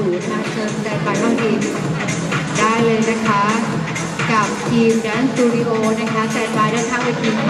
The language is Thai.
อูนะเชิญแสดงไปห้องทีได้เลยนะคะ กับทีมแดนสตูดิโอนะคะแสดงไปด้านข้างเวทีค่ะ